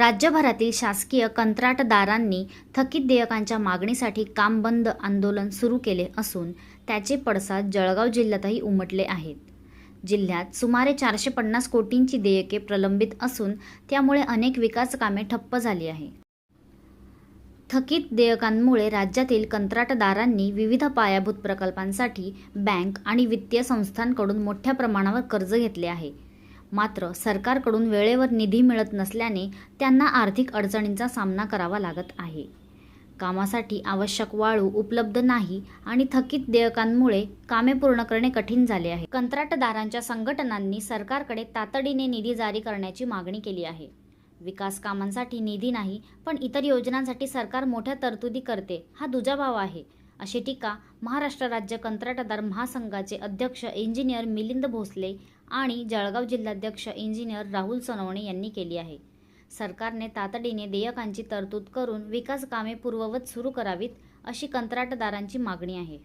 राज्यभरातील शासकीय कंत्राटदारांनी थकीत देयकांच्या मागणीसाठी काम बंद आंदोलन सुरू केले असून त्याचे पडसाद जळगाव जिल्ह्यातही उमटले आहेत. जिल्ह्यात सुमारे चारशे पन्नास कोटींची देयके प्रलंबित असून त्यामुळे अनेक विकास कामे ठप्प झाली आहे. थकीत देयकांमुळे राज्यातील कंत्राटदारांनी विविध पायाभूत प्रकल्पांसाठी बँक आणि वित्तीय संस्थांकडून मोठ्या प्रमाणावर कर्ज घेतले आहे. मात्र सरकारकडून वेळेवर निधी मिळत नसल्याने त्यांना आर्थिक अडचणींचा सामना करावा लागत आहे. कामासाठी आवश्यक वाळू उपलब्ध नाही आणि थकीत देयकांमुळे कामे पूर्ण करणे कठीण झाले आहे. कंत्राटदारांच्या संघटनांनी सरकारकडे तातडीने निधी जारी करण्याची मागणी केली आहे. विकास कामांसाठी निधी नाही पण इतर योजनांसाठी सरकार मोठ्या तरतुदी करते हा दुजाभाव आहे अशी टीका महाराष्ट्र राज्य कंत्राटदार महासंघाचे अध्यक्ष इंजिनियर मिलिंद भोसले आणि जळगाव जिल्हाध्यक्ष इंजिनियर राहुल सोनवणे यांनी केली आहे. सरकारने तातडीने देयकांची तरतूद करून विकास कामे पूर्ववत सुरू करावीत अशी कंत्राटदारांची मागणी आहे.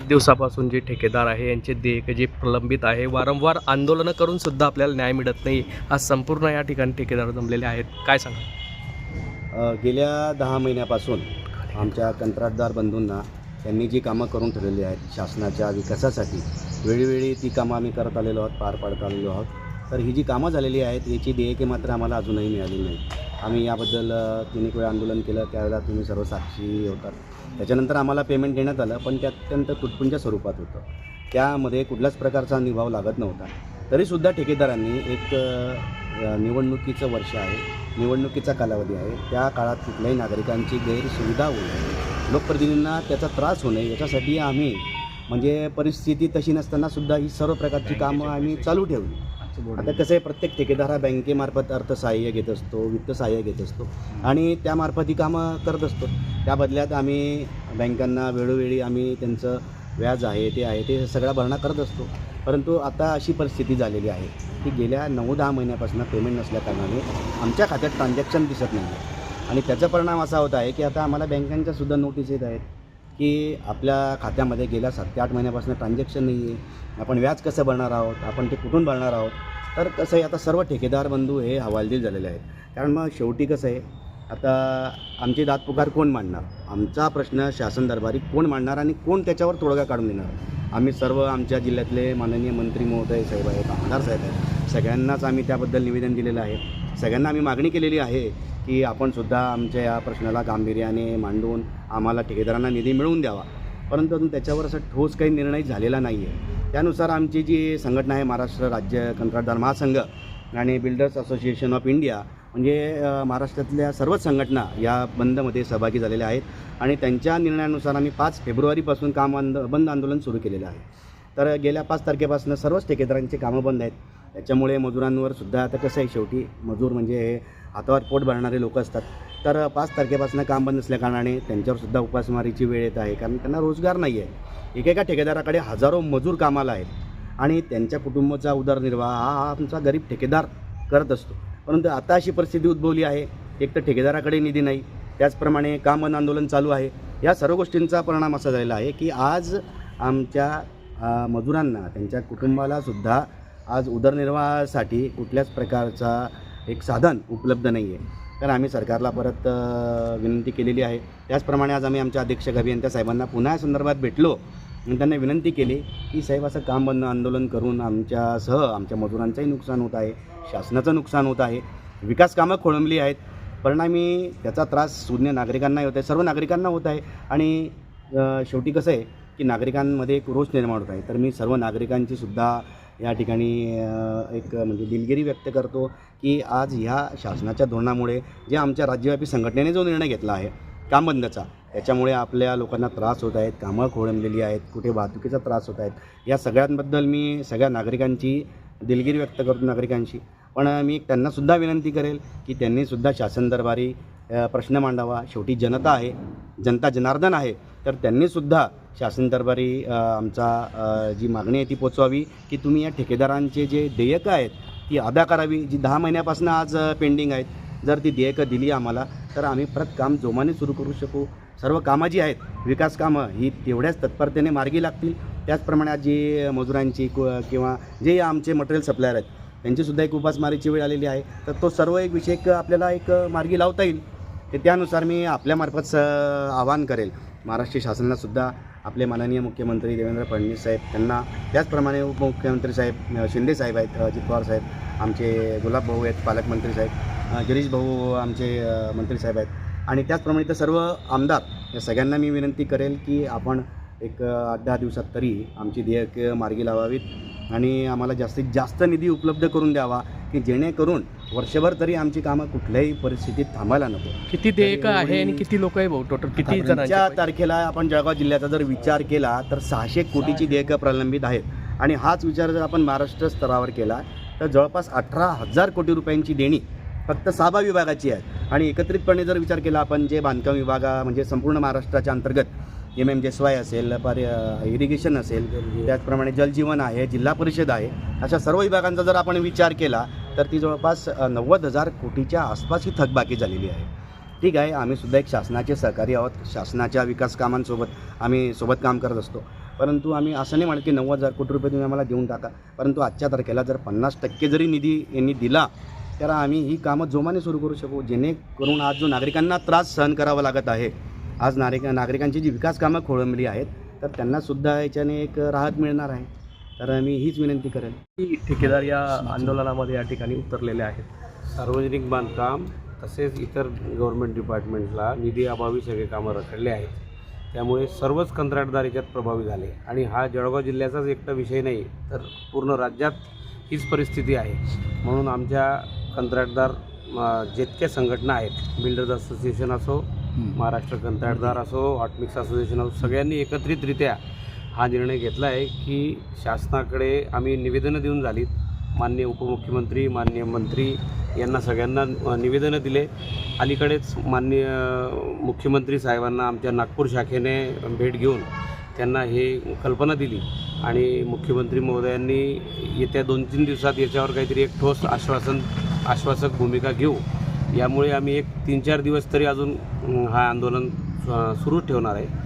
दिवसापासून जे ठेकेदार आहे यांचे देयक जे प्रलंबित आहे वारंवार आंदोलनं करून सुद्धा आपल्याला न्याय मिळत नाही आज संपूर्ण या ठिकाणी ठेकेदार जमलेले आहेत. काय सांगा गेल्या दहा महिन्यापासून आमच्या कंत्राटदार बंधूंना त्यांनी जी कामं करून ठेवलेली आहेत शासनाच्या विकासासाठी वेळोवेळी ती कामं आम्ही करत आलेलो आहोत पार पाडत आलेलो आहोत. तर ही जी कामं झालेली आहेत याची देयके मात्र आम्हाला अजूनही मिळाली नाही आम्ही याबद्दल अ, तीन एक वेळा आंदोलन केलं त्यावेळेला तुम्ही सर्व साक्षी होतात. त्याच्यानंतर आम्हाला पेमेंट देण्यात आलं पण ते अत्यंत तुटपुंच्या स्वरूपात होतं. त्यामध्ये कुठल्याच प्रकारचा निभाव लागत नव्हता. तरीसुद्धा ठेकेदारांनी एक निवडणुकीचं वर्ष आहे निवडणुकीचा कालावधी आहे. त्या काळात कुठल्याही नागरिकांची गैरसुविधा होऊ नये. लोकप्रतिनिधींना त्याचा त्रास होऊ नये याच्यासाठी आम्ही म्हणजे परिस्थिती तशी नसताना सुद्धा ही सर्व प्रकारची कामं आम्ही चालू ठेवली. आता कसं आहे प्रत्येक ठेकेदार हा बँकेमार्फत अर्थसहाय्य घेत असतो वित्त सहाय्य घेत असतो आणि त्यामार्फत ही कामं करत असतो. त्या बदल्यात आम्ही बँकांना वेळोवेळी आम्ही त्यांचं व्याज आहे ते आहे ते सगळा भरणा करत असतो. परंतु आता अशी परिस्थिती झालेली आहे की गेल्या नऊ दहा महिन्यापासून पेमेंट नसल्याकारणाने आमच्या खात्यात ट्रान्झॅक्शन दिसत नाही आणि त्याचा परिणाम असा होत आहे की आता आम्हाला बँकांच्या सुद्धा नोटीस येत आहेत. की आपल्या खात्यामध्ये गेल्या सात ते आठ महिन्यापासून ट्रान्झॅक्शन नाही आहे. आपण व्याज कसं भरणार आहोत? आपण ते कुठून भरणार आहोत? तर कसं आहे आता सर्व ठेकेदार बंधू हे हवालदिल झालेले आहेत. कारण मग शेवटी कसं आहे आता आमची दात पुकार कोण मांडणार? आमचा प्रश्न शासन दरबारी कोण मांडणार आणि कोण त्याच्यावर तोडगा काढून देणार? आम्ही सर्व आमच्या जिल्ह्यातले माननीय मंत्री महोदय साहेब आहेत आमदार साहेब आहेत. सगळ्यांनाच आम्ही त्याबद्दल निवेदन दिलेलं आहे. सगळ्यांना आम्ही मागणी केलेली आहे की आपणसुद्धा आमच्या या प्रश्नाला गांभीर्याने मांडून आम्हाला ठेकेदारांना निधी मिळवून द्यावा. परंतु अजून त्याच्यावर असं ठोस काही निर्णय झालेला नाही आहे त्यानुसार आमची जी संघटना आहे महाराष्ट्र राज्य कंत्राटदार महासंघ आणि बिल्डर्स असोसिएशन ऑफ इंडिया म्हणजे महाराष्ट्रातल्या सर्वच संघटना या बंदमध्ये सहभागी झालेल्या आहेत आणि त्यांच्या निर्णयानुसार आम्ही पाच फेब्रुवारीपासून काम आंद बंद आंदोलन सुरू केलेलं आहे. तर गेल्या पाच तारखेपासून सर्वच ठेकेदारांची कामं बंद आहेत. त्याच्यामुळे मजुरांवर सुद्धा आता कसं आहे शेवटी मजूर म्हणजे हे हातावर पोट भरणारे लोक असतात. तर पाच तारखेपासून काम बंद असल्याकारणाने त्यांच्यावर सुद्धा उपासमारीची वेळ येत आहे. कारण त्यांना रोजगार नाही आहे. एकेका ठेकेदाराकडे हजारो मजूर कामाला आहेत. आणि त्यांच्या कुटुंबाचा उदरनिर्वाह हा आमचा गरीब ठेकेदार करत असतो. परंतु आता अशी परिस्थिती उद्भवली आहे. एक तर ठेकेदाराकडे निधी नाही. त्याचप्रमाणे काम बंद आंदोलन चालू आहे. या सर्व गोष्टींचा परिणाम असा झालेला आहे की आज आमच्या मजुरांना त्यांच्या कुटुंबालासुद्धा आज उदरनिर्वाहासाठी कुठल्याच प्रकारचा एक साधन उपलब्ध नाही आहे. तर आम्ही सरकारला परत विनंती केलेली आहे. त्याचप्रमाणे आज आम्ही आमच्या अध्यक्ष अभियंत्या साहेबांना पुन्हा या संदर्भात भेटलो आणि त्यांना विनंती केली की साहेब असं काम बंद आंदोलन करून आमच्यासह आमच्या मजुरांचंही नुकसान होत आहे शासनाचं नुकसान होत आहे विकास कामं खोळंबली आहेत परिणामी त्याचा त्रास सुज्ञ नागरिकांनाही होत आहे सर्व नागरिकांना होत आहे आणि शेवटी कसं आहे की नागरिकांमध्ये एक रोष निर्माण होत आहे. तर मी सर्व नागरिकांची सुद्धा या ठिकाणी एक म्हणजे दिलगिरी व्यक्त करतो की आज ह्या शासनाच्या धोरणामुळे जे आमच्या राज्यव्यापी संघटनेने जो निर्णय घेतला आहे काम बंदचा त्याच्यामुळे आपल्या लोकांना त्रास होत आहेत कामं खोळंबलेली आहेत कुठे वाहतुकीचा त्रास होत आहेत या सगळ्यांबद्दल मी सगळ्या नागरिकांची दिलगिरी व्यक्त करतो नागरिकांशी. पण मी त्यांनासुद्धा विनंती करेल की त्यांनीसुद्धा शासन दरबारी प्रश्न मांडावा. शेवटी जनता आहे जनता जनार्दन आहे तर त्यांनीसुद्धा शासन दरबारी आमचा जी मागणी आहे ती पोचवावी की तुम्ही या ठेकेदारांचे जे देयकं आहेत ती अदा करावी जी दहा महिन्यापासून आज पेंडिंग आहेत. जर ती देयकं दिली आम्हाला तर आम्ही परत काम जोमाने सुरू करू शकू. सर्व कामं जी आहेत विकास कामं ही तेवढ्याच तत्परतेने मार्गी लागतील. त्याचप्रमाणे आज जी मजुरांची किंवा जे आमचे मटेरियल सप्लायर आहेत त्यांचीसुद्धा एक उपासमारीची वेळ आलेली आहे. तर तो सर्व एक विषय आपल्याला एक मार्गी लावता येईल. ते त्यानुसार मी आपल्यामार्फत स आवाहन करेल. महाराष्ट्र शासनालासुद्धा आपले माननीय मुख्यमंत्री देवेंद्र फडणवीस साहेब त्यांना त्याचप्रमाणे उपमुख्यमंत्री साहेब शिंदे साहेब आहेत अजित पवार साहेब आमचे गुलाब भाऊ आहेत पालकमंत्री साहेब गिरीश भाऊ आमचे मंत्री साहेब आहेत. आणि त्याचप्रमाणे इथं सर्व आमदार या सगळ्यांना मी विनंती करेल की आपण एक आठ दहा दिवसात तरी आमची देयक मार्गी लावावीत आणि आम्हाला जास्तीत जास्त निधी उपलब्ध करून द्यावा की जेणेकरून वर्षभर तरी आमची कामं कुठल्याही परिस्थितीत थांबायला नको. किती देयक आहे आणि किती लोक आहे भाऊ? टोटल किती जणांच्या तारखेला आपण जळगाव जिल्ह्याचा जर विचार केला तर सहाशे कोटीची देयकं प्रलंबित आहेत. आणि हाच विचार जर आपण महाराष्ट्र स्तरावर केला तर जवळपास अठरा हजार कोटी रुपयांची देणी फक्त सहा विभागाची आहे आणि एकत्रितपणे जर विचार केला आपण जे बांधकाम विभागा म्हणजे संपूर्ण महाराष्ट्राच्या अंतर्गत एम एम जेसवाय असेल पर्य इरिगेशन असेल त्याचप्रमाणे जलजीवन आहे जिल्हा परिषद आहे अशा सर्व विभागांचा जर आपण विचार केला तर ती जवळपास नव्वद हजार कोटीच्या आसपास ही थकबाकी झालेली आहे. ठीक आहे आम्ही सुद्धा एक शासनाचे सहकारी आहोत शासनाच्या विकास कामांसोबत आम्ही सोबत काम करत असतो. परंतु आम्ही असं नाही म्हणत की नव्वद हजार कोटी रुपये तुम्ही आम्हाला देऊन टाका. परंतु आजच्या तारखेला जर पन्नास टक्के जरी निधी यांनी दिला तर आम्ही ही कामं जोमाने सुरू करू शकू जेणेकरून आज जो नागरिकांना त्रास सहन करावा लागत आहे आज नागरिक नागरिकांची जी विकास कामं खोळंबली आहेत तर त्यांनासुद्धा याच्याने एक राहत मिळणार आहे. तर मी हीच विनंती करेन किती ठेकेदार या आंदोलनामध्ये या ठिकाणी उतरलेले आहेत. सार्वजनिक बांधकाम तसेच इतर गव्हर्मेंट डिपार्टमेंटला निधी अभावी सगळे कामं रखडले आहेत. त्यामुळे सर्वच कंत्राटदार याच्यात प्रभावी झाले. आणि हा जळगाव जिल्ह्याचाच एकटा विषय नाही तर पूर्ण राज्यात हीच परिस्थिती आहे. म्हणून आमच्या कंत्राटदार जितक्या संघटना आहेत बिल्डर्स असोसिएशन असो महाराष्ट्र कंत्राटदार असो हॉटमिक्स असोसिएशन असो सगळ्यांनी एकत्रितरित्या हा निर्णय घेतला आहे की शासनाकडे आम्ही निवेदनं देऊन झालीत. माननीय उपमुख्यमंत्री माननीय मंत्री यांना सगळ्यांना निवेदनं दिले. अलीकडेच माननीय मुख्यमंत्री साहेबांना आमच्या नागपूर शाखेने भेट घेऊन त्यांना हे कल्पना दिली. आणि मुख्यमंत्री महोदयांनी येत्या दोन तीन दिवसात याच्यावर काहीतरी एक ठोस आश्वासन आश्वासक भूमिका घेऊ. यामुळे आम्ही एक तीन चार दिवस तरी अजून हा आंदोलन सुरू ठेवणार आहे.